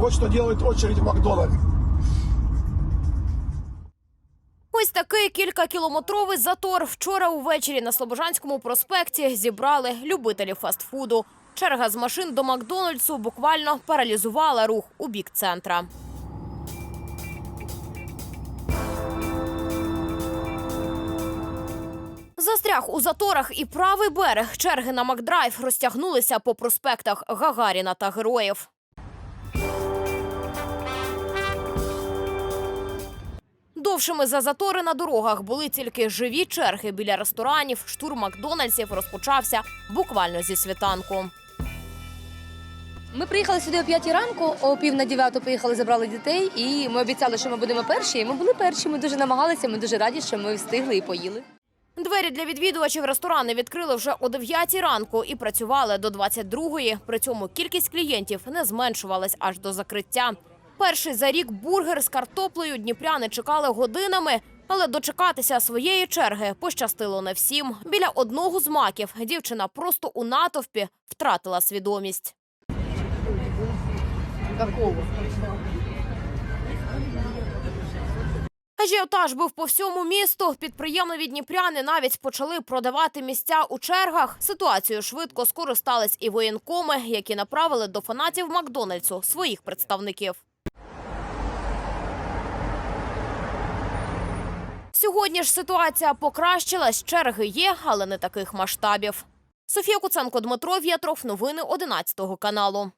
Вот что делает очередь в Макдональдс. Ось такий кількакілометровий затор вчора увечері на Слобожанському проспекті зібрали любителі фастфуду. Черга з машин до Макдональдсу буквально паралізувала рух у бік центра. Застряг у заторах і правий берег. Черги на Макдрайв розтягнулися по проспектах Гагаріна та Героїв. Довшими за затори на дорогах були тільки живі черги біля ресторанів. Штурм Макдональдсів розпочався буквально зі світанку. Ми приїхали сюди о 5 ранку, о пів на 9 поїхали, забрали дітей, і ми обіцяли, що ми будемо перші. І ми були перші. Ми дуже намагалися. Ми дуже раді, що ми встигли і поїли. Двері для відвідувачів ресторани відкрили вже о 9 ранку і працювали до 22-ї. При цьому кількість клієнтів не зменшувалась аж до закриття. Перший за рік бургер з картоплею дніпряни чекали годинами, але дочекатися своєї черги пощастило не всім. Біля одного з маків дівчина просто у натовпі втратила свідомість. Ажіотаж був по всьому місту. Підприємливі дніпряни навіть почали продавати місця у чергах. Ситуацією швидко скористались і воєнкоми, які направили до фанатів Макдональдсу своїх представників. Сьогодні ж ситуація покращилась. Черги є, але не таких масштабів. Софія Куценко, Дмитро В'ятров. Новини 11 каналу.